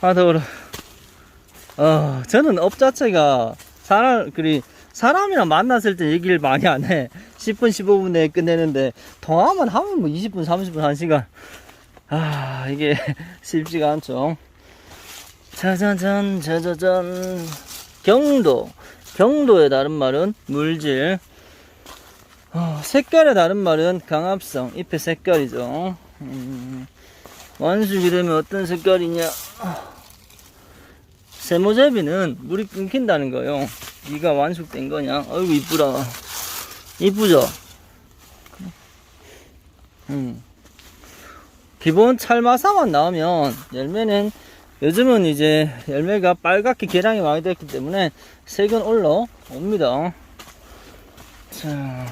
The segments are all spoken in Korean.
아, 더워라. 어, 저는 업 자체가 사람, 그리, 사람이랑 만났을 때 얘기를 많이 안 해. 10분, 15분 내에 끝내는데, 통화만 하면 뭐 20분, 30분, 1시간. 아, 이게 쉽지가 않죠. 짜자잔, 짜자잔. 경도. 경도의 다른 말은 물질. 어, 색깔의 다른 말은 강압성. 잎의 색깔이죠. 음, 완숙이 되면 어떤 색깔이냐? 세모제비는 물이 끊긴다는 거요. 이가 완숙된 거냐? 어이구 이쁘다. 이쁘죠? 음. 기본 찰마사만 나오면 열매는 요즘은 이제 열매가 빨갛게 개량이 많이 됐기 때문에 색은 올라옵니다. 자,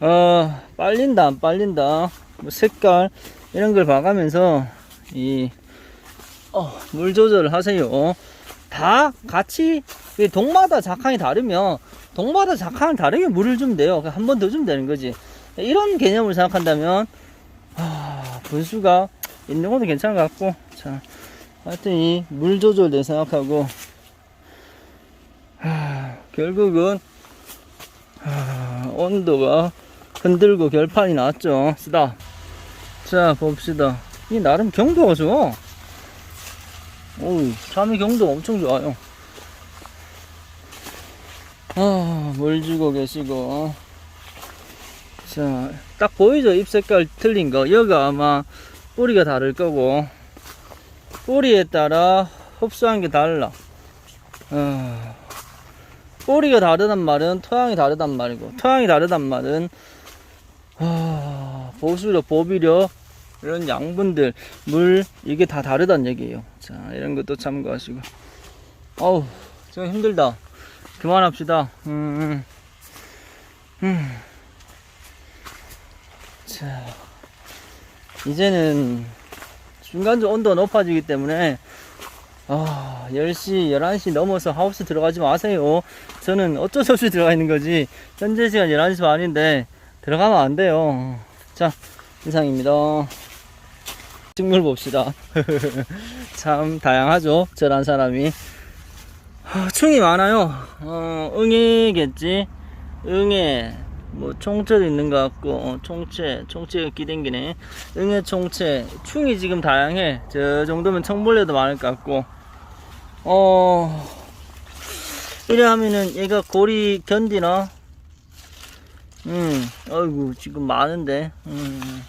어, 빨린다, 안 빨린다. 뭐 색깔, 이런 걸 봐가면서, 이, 어, 물 조절을 하세요. 다 같이, 이 동마다 작황이 다르면, 동마다 작황이 다르게 물을 주면 돼요. 한 번 더 주면 되는 거지. 이런 개념을 생각한다면, 아, 분수가 있는 것도 괜찮은 것 같고, 자, 하여튼 이 물 조절도 생각하고, 하, 결국은, 하, 온도가 흔들고 결판이 났죠. 쓰다. 자, 봅시다. 이 나름 경도가 좋아. 오우, 참이 경도 엄청 좋아요. 아, 물 주고 계시고. 자, 딱 보이죠? 잎 색깔 틀린 거. 여기가 아마 뿌리가 다를 거고. 뿌리에 따라 흡수한 게 달라. 어, 뿌리가 다르단 말은 토양이 다르단 말이고, 토양이 다르단 말은, 아, 보수력, 보비력, 이런 양분들, 물, 이게 다 다르단 얘기예요. 자, 이런 것도 참고하시고. 어우, 좀 힘들다. 그만합시다. 음, 음. 자, 이제는 중간적으로 온도가 높아지기 때문에, 아, 10시, 11시 넘어서 하우스 들어가지 마세요. 저는 어쩔 수 없이 들어가 있는 거지. 현재 시간 11시 반인데, 들어가면 안 돼요. 자, 이상입니다. 식물 봅시다. 참 다양하죠. 저란 사람이. 하, 충이 많아요. 어, 응애겠지. 응애. 뭐 총체도 있는 것 같고 어, 총체 총체가 기댕기네 응애 총체 충이 지금 다양해 저 정도면 청벌레도 많을 것 같고 어 이래 하면은 얘가 고리 견디나 음 어이구 지금 많은데. 음.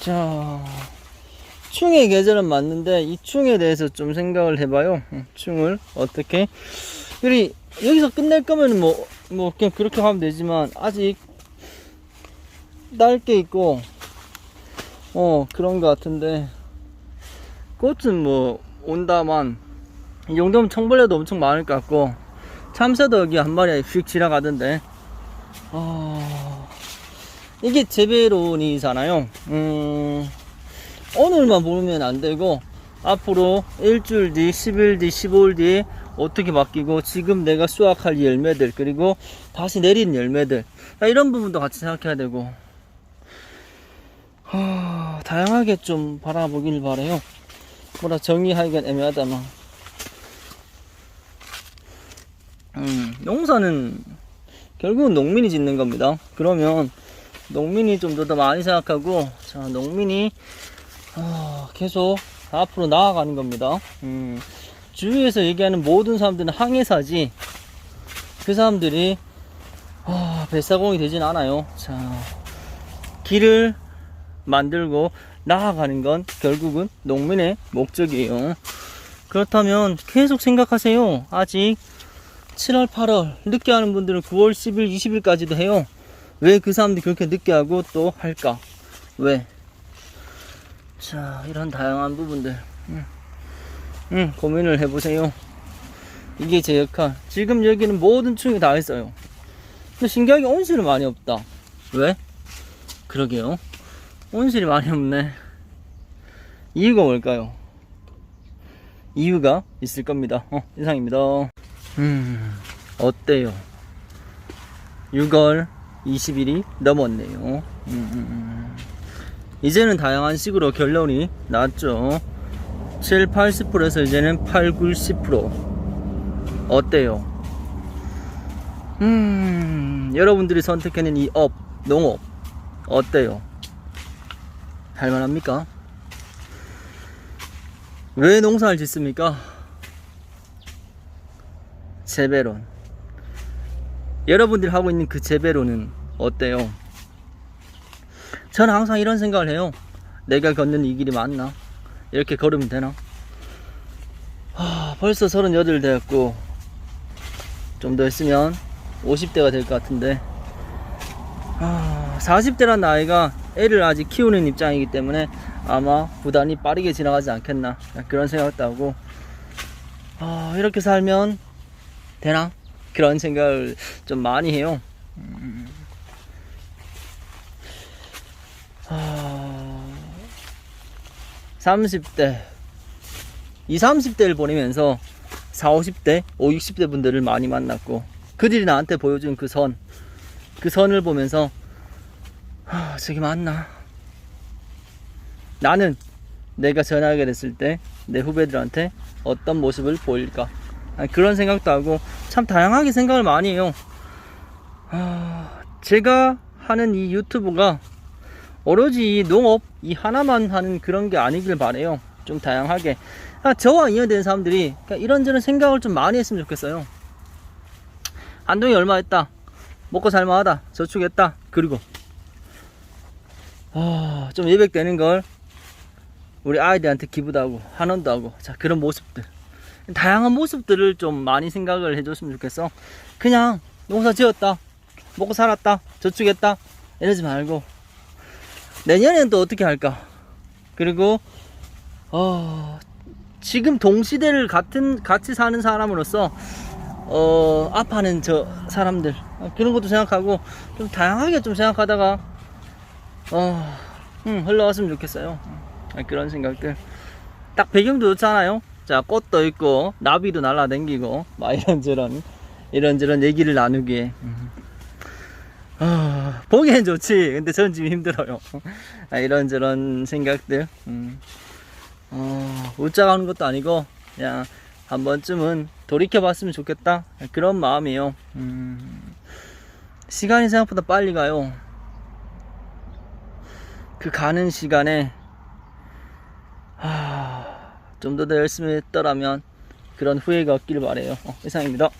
자 충의 계절은 맞는데 이 충에 대해서 좀 생각을 해봐요. 음, 충을 어떻게. 그리 여기서 끝낼 거면 뭐, 뭐, 그냥 그렇게 하면 되지만, 아직, 딸게 있고, 어, 그런 것 같은데, 꽃은 뭐, 온다만, 이 정도면 청벌레도 엄청 많을 것 같고, 참새도 여기 한 마리 휙 지나가던데, 아, 이게 재배론이잖아요. 음, 오늘만 보면 안 되고, 앞으로 일주일 뒤, 10일 뒤, 15일 뒤에 어떻게 바뀌고 지금 내가 수확할 열매들 그리고 다시 내린 열매들. 아, 이런 부분도 같이 생각해야 되고. 하, 다양하게 좀 바라보길 바래요. 뭐라 정의하기가 애매하다만. 음, 농사는 결국은 농민이 짓는 겁니다. 그러면 농민이 좀 더 많이 생각하고 자 농민이 아, 계속 앞으로 나아가는 겁니다. 음, 주위에서 얘기하는 모든 사람들은 항해사지 그 사람들이 아, 뱃사공이 되진 않아요. 자 길을 만들고 나아가는 건 결국은 농민의 목적이에요. 그렇다면 계속 생각하세요. 아직 7월 8월 늦게 하는 분들은 9월 10일 20일까지도 해요 왜 그 사람들이 그렇게 늦게 하고 또 할까 왜 자 이런 다양한 부분들 음. 응, 고민을 해보세요. 이게 제 역할. 지금 여기는 모든 충이 다 있어요. 근데 신기하게 온실은 많이 없다. 왜? 그러게요. 온실이 많이 없네. 이유가 뭘까요? 이유가 있을 겁니다. 어, 이상입니다. 음, 어때요? 6월 20일이 넘었네요. 음, 음, 음. 이제는 다양한 식으로 결론이 났죠. 7, 80%에서 이제는 8, 90% 어때요? 음, 여러분들이 선택하는 이 업, 농업 어때요? 할만합니까? 왜 농사를 짓습니까? 재배론. 여러분들이 하고 있는 그 재배론은 어때요? 저는 항상 이런 생각을 해요. 내가 걷는 이 길이 맞나? 이렇게 걸으면 되나? 하, 벌써 38 되었고, 좀 더 있으면 50대가 될 것 같은데, 아, 40대란 나이가 애를 아직 키우는 입장이기 때문에 아마 부단히 빠르게 지나가지 않겠나 그런 생각도 하고 아, 이렇게 살면 되나 그런 생각을 좀 많이 해요. 음. 아, 30대 20, 30대를 보내면서 40, 50대, 50, 60대 분들을 많이 만났고 그들이 나한테 보여준 그 선, 그 선을 보면서 아, 저게 맞나? 나는 내가 전화하게 됐을 때 내 후배들한테 어떤 모습을 보일까? 아, 그런 생각도 하고 참 다양하게 생각을 많이 해요. 아, 제가 하는 이 유튜브가 오로지 이 농업 이 하나만 하는 그런 게 아니길 바래요. 좀 다양하게. 아, 저와 인연된 사람들이 그러니까 이런저런 생각을 좀 많이 했으면 좋겠어요. 안동이 얼마 했다. 먹고 살만하다. 저축했다. 그리고 아, 좀 예백되는 걸 우리 아이들한테 기부도 하고 환원도 하고 자 그런 모습들 다양한 모습들을 좀 많이 생각을 해줬으면 좋겠어. 그냥 농사 지었다 먹고 살았다 저축했다 이러지 말고 내년에는 또 어떻게 할까? 그리고 어 지금 동시대를 같은 같이 사는 사람으로서 어 아파하는 저 사람들 그런 것도 생각하고 좀 다양하게 좀 생각하다가 어 음, 흘러갔으면 좋겠어요. 아, 그런 생각들. 딱 배경도 좋잖아요 자 꽃도 있고 나비도 날라댕기고 막 이런저런 이런저런 얘기를 나누기에. 음. 아, 보기엔 좋지. 근데 저는 지금 힘들어요. 아, 이런저런 생각들. 음. 어, 웃자가는 것도 아니고 그냥 한 번쯤은 돌이켜 봤으면 좋겠다. 그런 마음이에요. 음. 시간이 생각보다 빨리 가요. 그 가는 시간에 좀더더 열심히 했더라면 그런 후회가 없기를 바래요. 어, 이상입니다.